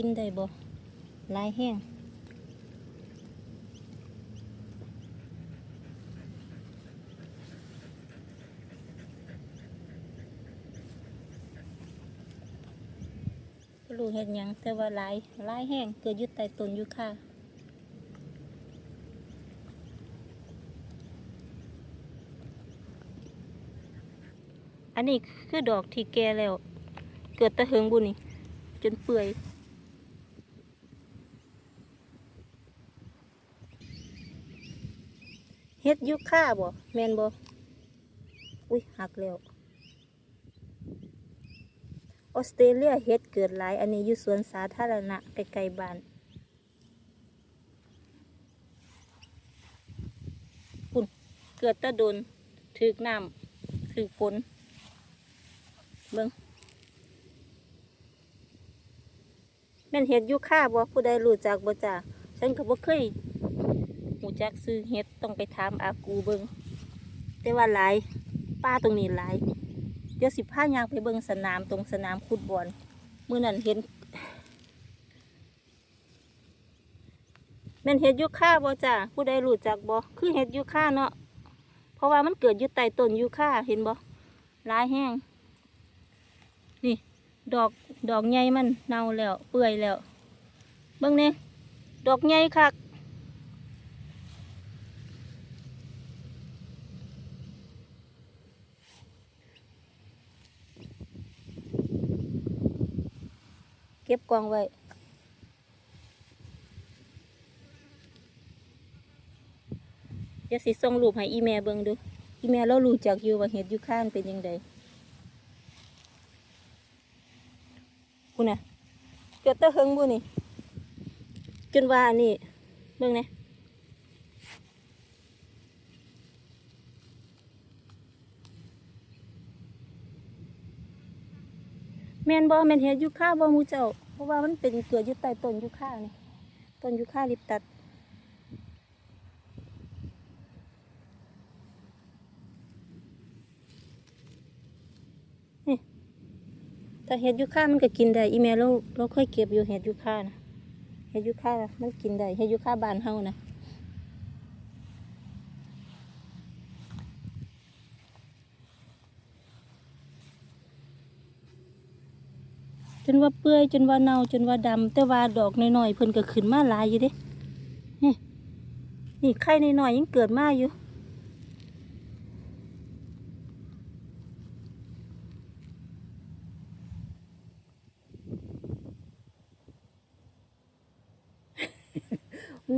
กินได้บ่ลายแห้งรู้เฮ็ดยังแต่ว่าลายลายแห้งเกิดยู่ใต้ต้นยูคาอันนี้คือดอกที่แก่แล้ว เกิดตะเหิงบุนี่จนเปื่อย เฮ็ดยุค่าบ่แมนบ่อุ้ยหักแล้วออสเตรเลียเฮ็ดเกิดหลาย อันนี้อยู่สวนสาธารณะใกลๆบ้านปุ่นเกิดตะโดนถึกน้ำถึกฝนเบิ่งแม่นเห็ดยูค่าบ่ผู้ใดรู้จักบ่จ้าฉันก็บ่เคย หูจักซื้อเห็ดต้องไปถามอากูเบิงแต่ว่าหลายป้าตรงนี้หลายเดี๋ยวสิพายางไปเบิงสนามตรงสนามฟุตบอลมื้อนั้นเห็นแม่นเห็ดยูค่าบ่จ้าผู้ใดรู้จักบ่คือเห็ดยูค่าเนาะเพราะว่ามันเกิดอยู่ใต้ต้นยูค่าเห็นบ่ลายแห้งนี่ ดอกดอกใหญ่มันเน่าแล้วเปื่อยแล้วเบิ่งเนี่ยดอกใหญ่คัก เก็บกองไว้เดี๋ยวสิส่งรูปให้อีแม่เบิ่งดู อีแม่เรารู้จักอยู่ว่าเห็ดอยู่ข้างเป็นยังไงคุณน่ะเกิดแตะเฮงบุนี่ จนว่านี่เบิ่งนี่ยแม่นบ่แม่นเฮ็ดยูคาบ่มูเจ้า เพราะว่ามันเป็นเกิดอยู่ใต้ต้นยูคานี่ต้นยูคาลิปตัด นี่ถ้าเห็ดยูคามันก็กินได้ อีเมลเราเราเคยเก็บอยู่เห็ดยูคานะ เห็ดยูคามันกินได้ เห็ดยูคาบานเฮานะ จนว่าเปื่อยจนว่าเน่าจนว่าดำแต่ว่าดอกน้อยๆเพิ่นก็ขึ้นมาหลายอยู่เด้นี่นี่ไข่น้อยๆยังเกิดมาอยู่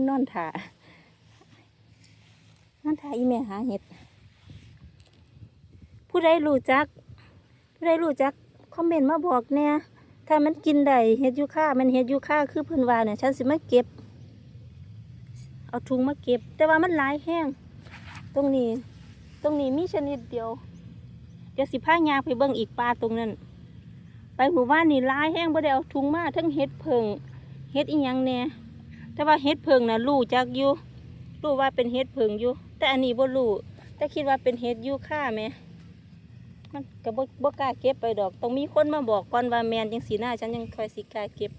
นอนถ่านอนถ่าอีแม่หาเห็ด ผู้ใดรู้จัก ผู้ใดรู้จัก คอมเมนต์มาบอกเนี่ย ถ้ามันกินได้เห็ดยูค่ามันเห็ดยูค่าคือเพิ่นว่าเนี่ยฉันสิมาเก็บ เอาถุงมาเก็บ แต่ว่ามันหลายแห้ง ตรงนี้ ตรงนี้มีชนิดเดียว เดี๋ยวสิพายาไปเบิ่งอีกปลาตรงนั้น ไปหมู่บ้านนี่หลายแห้งบ่ได้เอาถุงมาทั้งเห็ดเพิงเห็ดอีหยังแน่แต่ว่าเฮ็ดเพิงนะรู้จักอยู่รู้ว่าเป็นเฮ็ดเพิงอยู่ แต่อันนี้บ่รู้แต่คิดว่าเป็นเฮ็ดยูค่าแหม มันก็บ่บ่กล้าเก็บไปดอกต้องมีคนมาบอกก่อนว่าแมนจังสีหน้าฉันยังค่อยสิกล้าเก็บ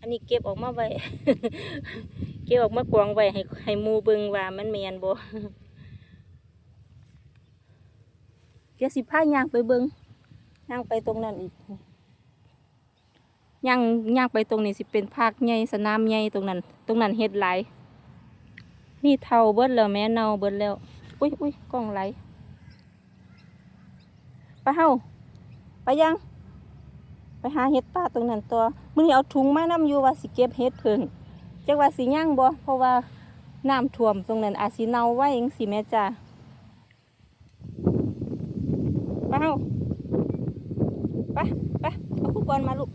อันนี้เก็บออกมาไว้ เก็บออกมากวางไว้ให้ให้มูเบิงว่ามันแมนบ่เดี๋ยวสิพายางไปเบิงย่างไปตรงนั้นอีกย่างย่างไปตรงนี้สิเป็นภาคใหญ่สนามใหญ่ตรงนั้น ตรงนั้นเฮ็ดไหลนี่เท่าเบิดแล้วแม่เน่าเบิดแล้ว อุ้ยอุ้ยกล้องไหล ไปเฮาไปยัง ไปหาเห็ดป่าตรงนั้นตัวมึงเอาถุงมานํอยู่ว่าสิเก็บเห็ดเพิ่งจักว่าสิย่างบ่เพราะว่าน้ำท่วมตรงนั้นอาจสิเน่าไว้จังสิแม่จ้าไปเฮาไปไปเอาคู่บอนมาลูก